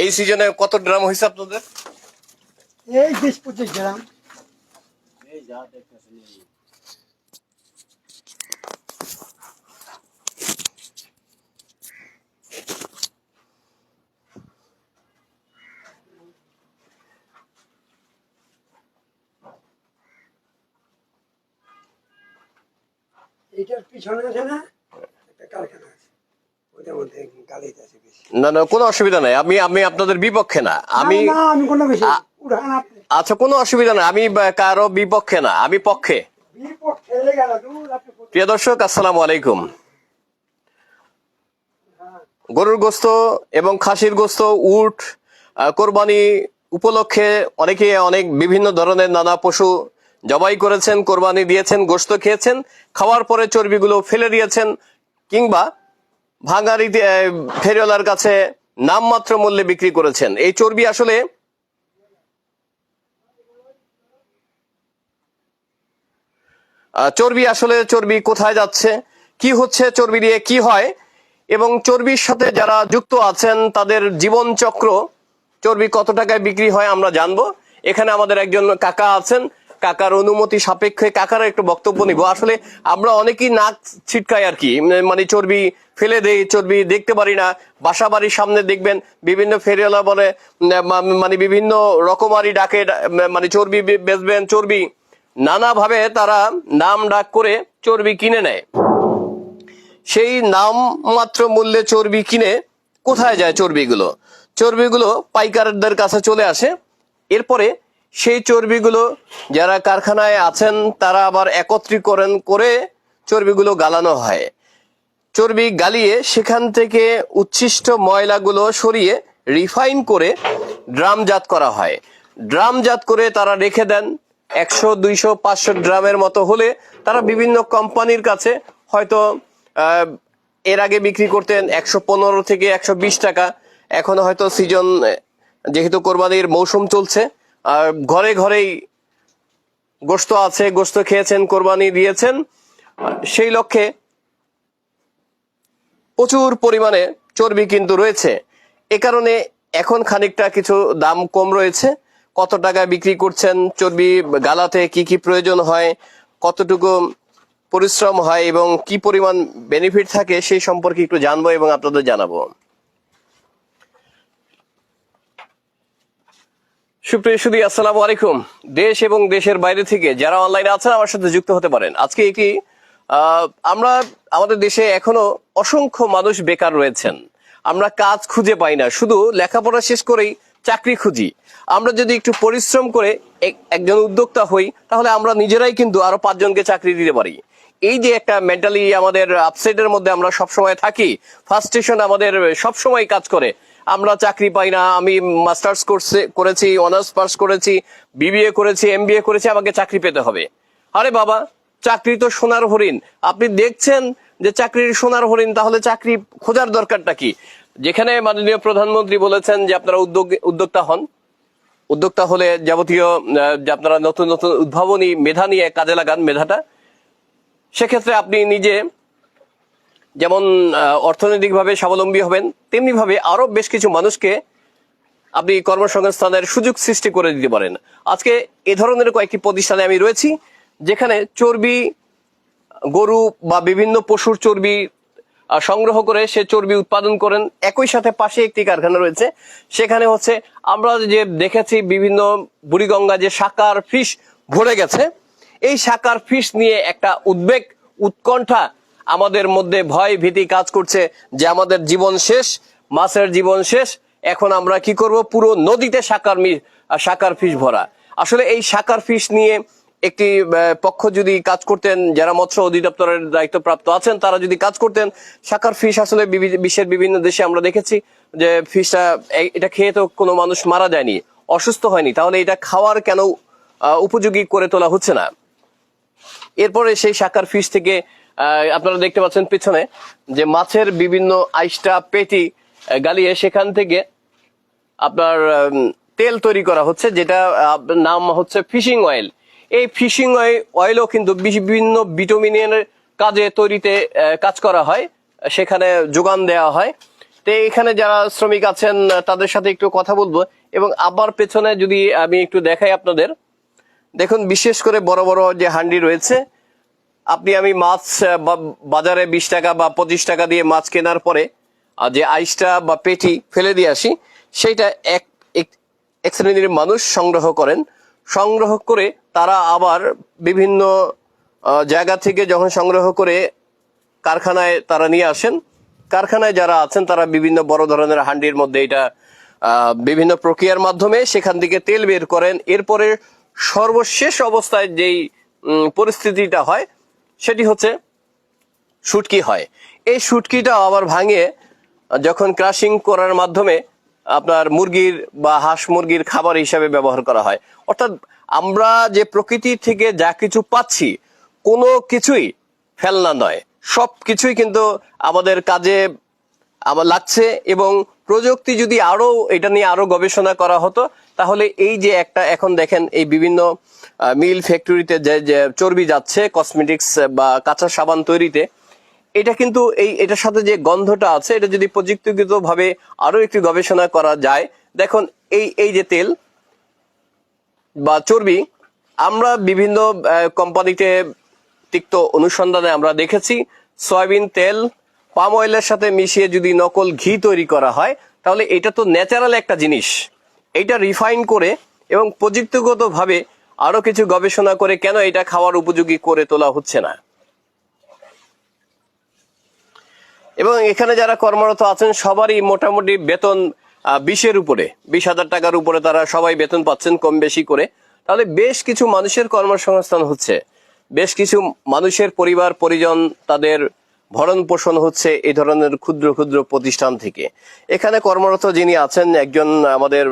এই সিজনে কত ড্রাম হয়েছে আপনাদের? এই বিশ পঁচিশ গ্রাম এইটার পিছনে আছে না? একটা কারখানা আছে মধ্যে গালিত আছে বেশি। না না কোনো অসুবিধা নাই। আমি আমি আপনাদের বিপক্ষে না। আমি না, না আমি কোনো বেশি উড়ান আপনি আচ্ছা কোনো অসুবিধা নাই। আমি কারও বিপক্ষে না। আমি পক্ষে। প্রিয় দর্শক আসসালামু আলাইকুম। গরুর গোস্ত এবং খাসির গোস্ত উট কোরবানি উপলক্ষে অনেকে অনেক বিভিন্ন ধরনের নানা পশু জবাই করেছেন কোরবানি দিয়েছেন গোস্ত খেয়েছেন খাওয়ার পরে চর্বিগুলো ফেলে দিয়েছেন কিংবা ভাঙারি ফেরিওয়ালার কাছে নামমাত্র মূল্যে বিক্রি করেছেন। এই চর্বি আসলে চর্বি আসলে চর্বি কোথায় যাচ্ছে, কি হচ্ছে চর্বি দিয়ে কি হয়, এবং চর্বির সাথে যারা যুক্ত আছেন, তাদের জীবন চক্র চর্বি কত টাকায় বিক্রি হয় আমরা জানব। এখানে আমাদের একজন কাকা আছেন কাকার অনুমতি সাপেক্ষে, কাকার একটু বক্তব্য নিব। আসলে আমরা অনেকেই নাক ছিটকাই আর কি। মানে চর্বি ফেলে দেই, চর্বি দেখতে পারি না। বাসা বাড়ির সামনে দেখবেন বিভিন্ন ফেরিওয়ালা বলে মানে বিভিন্ন রকমারি ডাকে মানে চর্বি বেচবেন, চর্বি। নানাভাবে তারা নাম ডাক করে চর্বি কিনে নেয়। সেই নাম মাত্র মূল্যে চর্বি কিনে কোথায় যায় চর্বিগুলো? চর্বিগুলো পাইকারদের কাছে চলে আসে। এরপরে সেই চর্বিগুলো যারা কারখানায় আছেন, তারা আবার একত্রীকরণ করে চর্বিগুলো গালানো হয়। চর্বি গালিয়ে সেখান থেকে উচ্ছিষ্ট ময়লাগুলো সরিয়ে রিফাইন করে ড্রামজাত করা হয়। ড্রামজাত করে তারা রেখে দেন। একশো, দুইশো, পাঁচশো ড্রামের মতো হলে তারা বিভিন্ন কোম্পানির কাছে হয়তো এর আগে বিক্রি করতেন একশো পনেরো থেকে একশো বিশ টাকা। এখন হয়তো সিজন, যেহেতু কোরবানির মৌসুম চলছে ঘরে ঘরেই গোস্ত আছে গোস্ত খেয়েছেন, কোরবানি দিয়েছেন। সেই লক্ষ্যে প্রচুর পরিমাণে চর্বি কিন্তু রয়েছে। এ কারণে এখন খানিকটা কিছু দাম কম রয়েছে। কত টাকায় বিক্রি করছেন, চর্বি গালাতে কি কি প্রয়োজন হয়, কতটুকু পরিশ্রম হয় এবং কি পরিমাণ বেনিফিট থাকে সেই সম্পর্কে একটু জানব এবং আপনাদের জানাব। সুপ্রিয় সুদী, আসসালামু আলাইকুম। দেশ এবং দেশের বাইরে থেকে যারা অনলাইনে আছেন, আমার সাথে যুক্ত হতে পারেন। আজকে একটি আমরা আমাদের দেশে এখনও অসংখ্য মানুষ বেকার রয়েছেন। আমরা কাজ খুঁজে পাই না, শুধু লেখাপড়া শেষ করেই চাকরি খুঁজি। আমরা যদি একটু পরিশ্রম করে এক- একজন উদ্যোক্তা হই, তাহলে আমরা নিজেরাই কিন্তু আরও পাঁচজনকে চাকরি দিতে পারি। এই যে একটা মেন্টালি আমাদের আপসেটের মধ্যে আমরা সবসময় থাকি ফার্স্টেশন আমাদের সবসময় কাজ করে। আমরা চাকরি পাই না, আমি মাস্টার্স করছে, করেছি, অনার্স পাস করেছি, বিবিএ করেছি, এমবিএ করেছি, আমাকে চাকরি পেতে হবে। আরে বাবা, চাকরি তো সোনার হরিণ। আপনি দেখছেন যে চাকরির সোনার হরিণ, তাহলে চাকরি খোঁজার দরকারটা কি? যেখানে মাননীয় প্রধানমন্ত্রী বলেছেন যে আপনারা উদ্যোগ, উদ্যোক্তা হন। উদ্যোক্তা হলে যাবতীয় যে আপনারা নতুন নতুন উদ্ভাবনী মেধা নিয়ে কাজে লাগান মেধাটা। সেক্ষেত্রে আপনি নিজে যেমন অর্থনৈতিকভাবে স্বাবলম্বী হবেন তেমনি ভাবে আরও বেশ কিছু মানুষকে আপনি কর্মসংস্থানের সুযোগ সৃষ্টি করে দিতে পারেন। আজকে এ ধরনের কয়েকটি প্রতিষ্ঠানে আমি রয়েছি, যেখানে চর্বি, গরু বা বিভিন্ন পশুর চর্বি সংগ্রহ করে সে চর্বি উৎপাদন করেন। একই সাথে পাশে একটি কারখানা রয়েছে, সেখানে হচ্ছে আমরা যে দেখেছি বিভিন্ন বুড়িগঙ্গা যে সাকার ফিশ ভরে গেছে, এই সাকার ফিশ নিয়ে একটা উদ্বেগ, উৎকণ্ঠা আমাদের মধ্যে ভয় ভীতি কাজ করছে যে আমাদের জীবন শেষ, মাছের জীবন শেষ। এখন আমরা কি করব? পুরো নদীতে সাকার সাকার ফিশ ভরা। আসলে এই সাকার ফিশ নিয়ে একটি পক্ষ যদি কাজ করতেন, যারা মৎস্য অধিদপ্তরের দায়িত্বপ্রাপ্ত আছেন, তারা যদি কাজ করতেন সাকার ফিশ আসলে বিশ্বের বিভিন্ন দেশে আমরা দেখেছি যে ফিশটা এ- এটা খেয়ে তো কোনো মানুষ মারা যায়নি, অসুস্থ হয়নি। তাহলে এটা খাওয়ার কেন উপযোগী করে তোলা হচ্ছে না? এরপরে সেই শাকার ফিশ থেকে আপনারা দেখতে পাচ্ছেন পিছনে যে মাছের বিভিন্ন আইসটা, পেটি গালিয়ে সেখান থেকে আপনার তেল তৈরি করা হচ্ছে, যেটা নাম হচ্ছে ফিশিং অয়েল। এই ফিশিং অয়েলও কিন্তু বিভিন্ন ভিটামিনের কাজে তৈরিতে কাজ করা হয়, সেখানে যোগান দেওয়া হয়। তো এখানে যারা শ্রমিক আছেন, তাদের সাথে একটু কথা বলব, এবং আবার পেছনে যদি আমি একটু দেখাই আপনাদের, দেখুন, বিশেষ করে বড় বড় যে হান্ডি রয়েছে আপনি আমি মাছ বাজারে বিশ টাকা বা পঁচিশ টাকা দিয়ে মাছ কেনার পরে যে আইসটা বা পেটি ফেলে দিয়ে আসি, সেইটা এক- এক শ্রেণির মানুষ সংগ্রহ করেন। সংগ্রহ করে তারা আবার বিভিন্ন জায়গা থেকে যখন সংগ্রহ করে কারখানায় তারা নিয়ে আসেন। কারখানায় যারা আছেন, তারা বিভিন্ন বড় ধরনের হান্ডির মধ্যে এটা বিভিন্ন প্রক্রিয়ার মাধ্যমে সেখান থেকে তেল বের করেন। এরপরে সর্বশেষ অবস্থায় যেই পরিস্থিতিটা হয় সেটি হচ্ছে শুটকি হয়। এই শুটকিটা আবার ভাঙিয়ে যখন ক্রাশিং করার মাধ্যমে আপনার মুরগির বা হাঁস মুরগির খাবার হিসাবে ব্যবহার করা হয়। অর্থাৎ আমরা যে প্রকৃতি থেকে যা কিছু পাচ্ছি, কোনো কিছুই ফেলনা নয়। সব কিছুই কিন্তু আমাদের কাজে আমার লাগছে এবং প্রযুক্তি যদি আরও এটা নিয়ে আরও গবেষণা করা হতো, তাহলে এই যে একটা এখন দেখেন এই বিভিন্ন মিল ফ্যাক্টরিতে যে যে চর্বি যাচ্ছে, কসমেটিক্স বা কাঁচা সাবান তৈরিতে, এটা কিন্তু এই, এটার সাথে যে গন্ধটা আছে, এটা যদি প্রযুক্তিগত ভাবে আরও একটু গবেষণা করা যায়, দেখুন এই এই যে তেল বা চর্বি, আমরা বিভিন্ন কোম্পানিতে তিক্ত অনুসন্ধানে আমরা দেখেছি, সয়াবিন তেল পাম অয়েলের সাথে মিশিয়ে যদি নকল ঘি তৈরি করা হয়, তাহলে এটা তো ন্যাচারাল একটা জিনিস। এটা রিফাইন করে এবং প্রযুক্তিগত ভাবে আরও কিছু গবেষণা করে কেন এটা খাওয়ার উপযোগী করে তোলা হচ্ছে না। এবং এখানে যারা কর্মরত আছেন, সবারই মোটামুটি বেতন বিশের উপরে, বিশ হাজার টাকার উপরে তারা সবাই বেতন পাচ্ছেন কম বেশি করে। তাহলে বেশ কিছু মানুষের কর্মসংস্থান হচ্ছে। বেশ কিছু মানুষের পরিবার, পরিজন তাদের ভরণ পোষণ হচ্ছে এই ধরনের ক্ষুদ্র ক্ষুদ্র প্রতিষ্ঠান থেকে। এখানে কর্মরত যিনি আছেন একজন আমাদের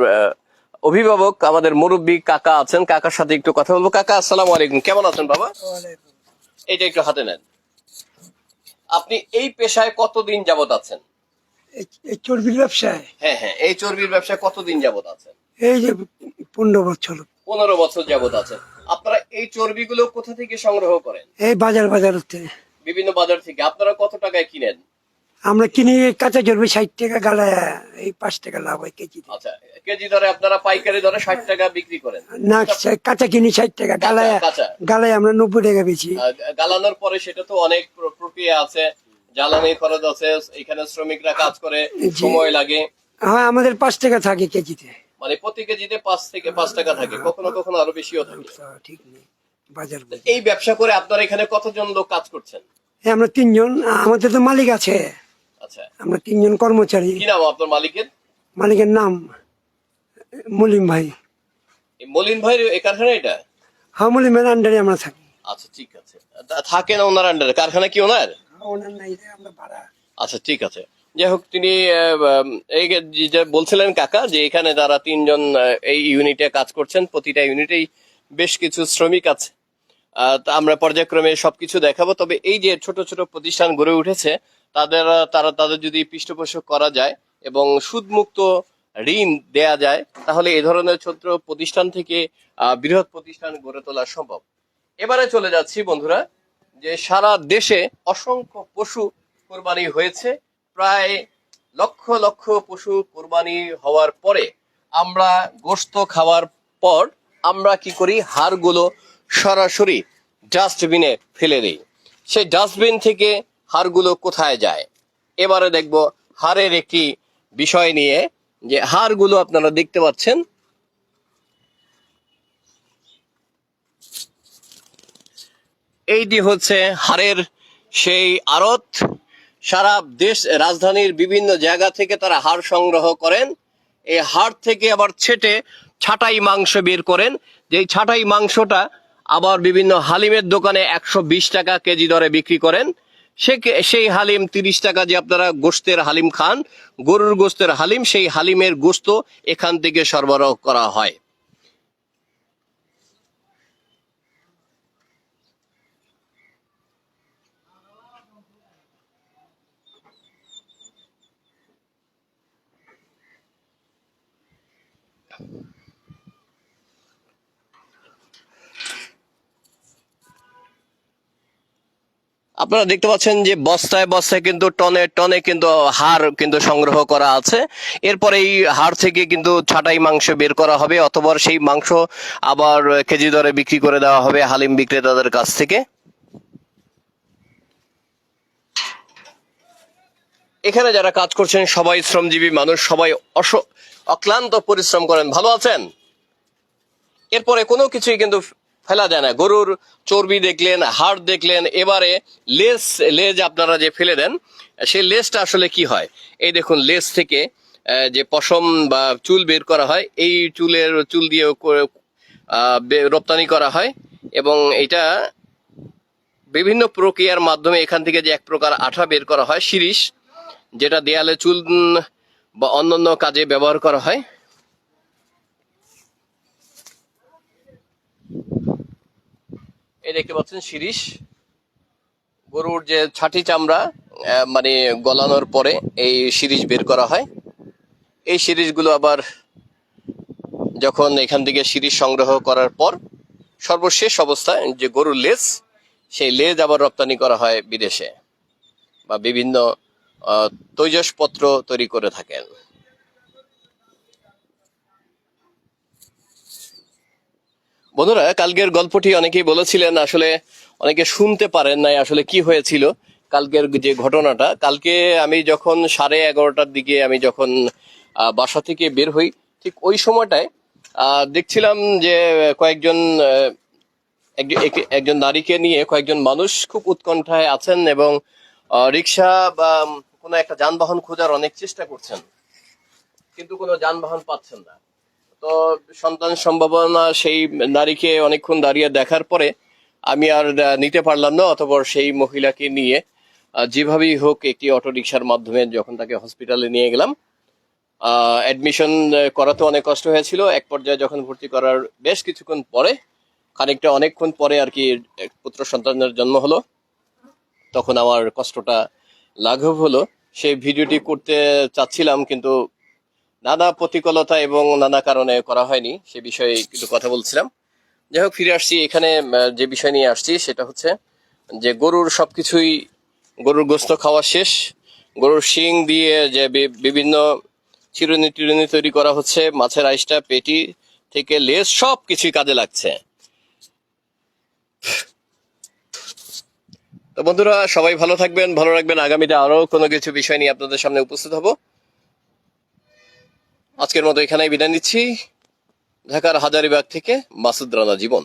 অভিভাবক আমাদের মুরব্বী কাকা আছেন। কাকার সাথে একটু কথা বলব। কাকা আসসালামু আলাইকুম। কেমন আছেন বাবা? এইটা একটু হাতে নেন। আপনি এই পেশায় কতদিন যাবত আছেন? এই- এই চর্বির ব্যবসায়? হ্যাঁ হ্যাঁ। এই চর্বির ব্যবসায় কতদিন যাবত আছেন? এই যে পনেরো বছর। পনেরো বছর যাবত আছেন। আপনারা এই চর্বিগুলো কোথা থেকে সংগ্রহ করেন? এই বাজার বাজার হচ্ছে বিভিন্ন বাজার থেকে। আপনারা কত টাকায় কিনেন? আমরা কিনি কাঁচা চর্বি ষাট টাকা গালায় এই পাঁচ টাকা লাভ হয় কেজি আচ্ছা কেজি দরে আপনারা পাইকারি দরে ষাট টাকা বিক্রি করেন। না কাঁচা কিনি ষাট টাকা গালায় গালায় আমরা নব্বই টাকা বেশি গালানোর পরে সেটা তো অনেক প্রক্রিয়া আছে। জ্বালানি খরচ আছে এখানে শ্রমিকরা কাজ করে সময় লাগে। হ্যাঁ আমাদের পাঁচ টাকা থাকে কেজিতে। মানে প্রতি কেজিতে পাঁচ থেকে পাঁচ টাকা থাকে কখনো কখনো আরও বেশিও থাকে। ঠিক নেই বাজার। এই ব্যবসা করে আপনারা এখানে কতজন লোক কাজ করছেন? আমরা তিনজন আমাদের তো মালিক আছে। আচ্ছা। আমরা তিনজন কর্মচারী। কি নাম আপনার মালিকের? মালিকের নাম মলিম ভাই। মলিন ভাইয়ের এই কারখানা এটা? হ্যাঁ মলিমের আন্ডারে আমরা থাকি। আচ্ছা ঠিক আছে। থাকেন ওনার আন্ডারে কারখানা কি ওনার? ওনার নাই আমরা ভাড়া। আচ্ছা ঠিক আছে। যাই হোক তিনি এই যে- যে বলছিলেন কাকা যে এখানে তারা তিনজন এই ইউনিটে কাজ করছেন প্রতিটা ইউনিটেই বেশ কিছু শ্রমিক আছে। আমরা পর্যায়ক্রমে সবকিছু দেখাবো। তবে এই যে ছোট ছোট প্রতিষ্ঠান গড়ে উঠেছে, তাদের, তারা, তাদের যদি পৃষ্ঠপোষক করা যায় এবং সুদমুক্ত ঋণ দেয়া যায়, তাহলে এ ধরনের ছোট প্রতিষ্ঠান থেকে বৃহৎ প্রতিষ্ঠান গড়ে তোলা সম্ভব। এবারে চলে যাচ্ছি বন্ধুরা, যে সারা দেশে অসংখ্য পশু কোরবানি হয়েছে। প্রায় লক্ষ লক্ষ পশু কোরবানি হওয়ার পরে আমরা গোস্ত খাওয়ার পর আমরা কি করি? হাড়গুলো সরাসরি ডাস্টবিনে ফেলে দিই। সেই ডাস্টবিন থেকে হাড়গুলো কোথায় যায়? এবারে দেখব হাড়ের একটি বিষয় নিয়ে যে হাড়গুলো আপনারা দেখতে পাচ্ছেন। এইটি হচ্ছে হাড়ের সেই আড়ত। সারা দেশ, রাজধানীর বিভিন্ন জায়গা থেকে তারা হাড় সংগ্রহ করেন। এই হাড় থেকে আবার ছেটে ছাটাই মাংস বের করেন। যেই ছাটাই মাংসটা আবার বিভিন্ন হালিমের দোকানে একশো বিশ টাকা কেজি দরে বিক্রি করেন সে সেই হালিম তিরিশ টাকা যে আপনারা গোস্তের হালিম খান, গরুর গোস্তের হালিম, সেই হালিমের গোস্ত এখান থেকে সরবরাহ করা হয় Thank you. আপনারা দেখতে পাচ্ছেন যে বস্তায় বস্তায় কিন্তু টনে টনে কিন্তু হাড় কিন্তু সংগ্রহ করা আছে। এরপরে এই হাড় থেকে কিন্তু ছাটাই মাংস বের করা হবে অথবা সেই মাংস আবার কেজি দরে বিক্রি করে দেওয়া হবে হালিম বিক্রেতাদের কাছ থেকে। এখানে যারা কাজ করছেন, সবাই শ্রমজীবী মানুষ, সবাই অক্লান্ত পরিশ্রম করেন। ভালো আছেন? এরপরে কোনো কিছুই কিন্তু ফেলা যায় না। গরুর চর্বি দেখলেন, হাড় দেখলেন, এবারে লেস, লেজ আপনারা যে ফেলে দেন, সেই লেজটা আসলে কি হয়? এই দেখুন লেজ থেকে যে পশম বা চুল বের করা হয়, এই চুলের চুল দিয়ে করে- রপ্তানি করা হয় এবং এটা বিভিন্ন প্রক্রিয়ার মাধ্যমে এখান থেকে যে এক প্রকার আঠা বের করা হয়, শিরিষ, যেটা দেয়ালে চুল বা অন্যান্য কাজে ব্যবহার করা হয়। এই দেখতে পাচ্ছেন শিরিষ। গরুর যে ছাটি চামড়া মানে গলানোর পরে এই শিরিষ বের করা হয়। এই শিরিষগুলো আবার যখন এখান থেকে শিরিষ সংগ্রহ করার পর সর্বশেষ অবস্থায় যে গরুর লেজ, সেই লেজ আবার রপ্তানি করা হয় বিদেশে বা বিভিন্ন তৈজসপত্র তৈরি করে থাকেন। বন্ধুরা, কালকের গল্পটি অনেকেই বলেছিলেন, আসলে অনেকে শুনতে পারেন নাই আসলে কি হয়েছিল কালকের যে ঘটনাটা। কালকে আমি যখন সাড়ে এগারোটার দিকে আমি যখন বাসা থেকে বের হই, ঠিক ওই সময়টায় দেখছিলাম যে কয়েকজন একজন, এক- একজন নারীকে নিয়ে কয়েকজন মানুষ খুব উৎকণ্ঠায় আছেন এবং রিক্সা বা কোনো একটা যানবাহন খোঁজার অনেক চেষ্টা করছেন। কিন্তু কোনো যানবাহন পাচ্ছেন না। তো সন্তান সম্ভাবনা সেই নারীকে অনেকক্ষণ দাঁড়িয়ে দেখার পরে আমি আর নিতে পারলাম না, অতপর সেই মহিলাকে নিয়ে যেভাবেই হোক একটি অটো রিক্সার মাধ্যমে যখন তাকে হসপিটালে নিয়ে গেলাম অ্যাডমিশন করাতে অনেক কষ্ট হয়েছিল। এক পর্যায়ে যখন ভর্তি করার বেশ কিছুক্ষণ পরে, খানিকটা অনেকক্ষণ পরে আর কি পুত্র সন্তানের জন্ম হলো। তখন আমার কষ্টটা লাঘব হলো। সেই ভিডিওটি করতে চাচ্ছিলাম, কিন্তু নানা প্রতিকূলতা এবং নানা কারণে করা হয়নি, সে বিষয়ে কিছু কথা বলছিলাম। যাই হোক, ফিরে আসছি এখানে যে বিষয় নিয়ে আসছি সেটা হচ্ছে যে গরুর সবকিছুই, গরুর গোস্ত খাওয়া শেষ, গরুর শিং দিয়ে যে বিভিন্ন চিরুনি টিরুনি তৈরি করা হচ্ছে, মাছের আইসটা, পেটি থেকে লেজ সব কিছুই কাজে লাগছে। তো বন্ধুরা, সবাই ভালো থাকবেন, ভালো রাখবেন। আগামীতে আরও কোনো কিছু বিষয় নিয়ে আপনাদের সামনে উপস্থিত হব। আজকের মতো এখানেই বিদায় নিচ্ছি। ঢাকার হাজারিবাগ থেকে মাসুদ রানা জীবন।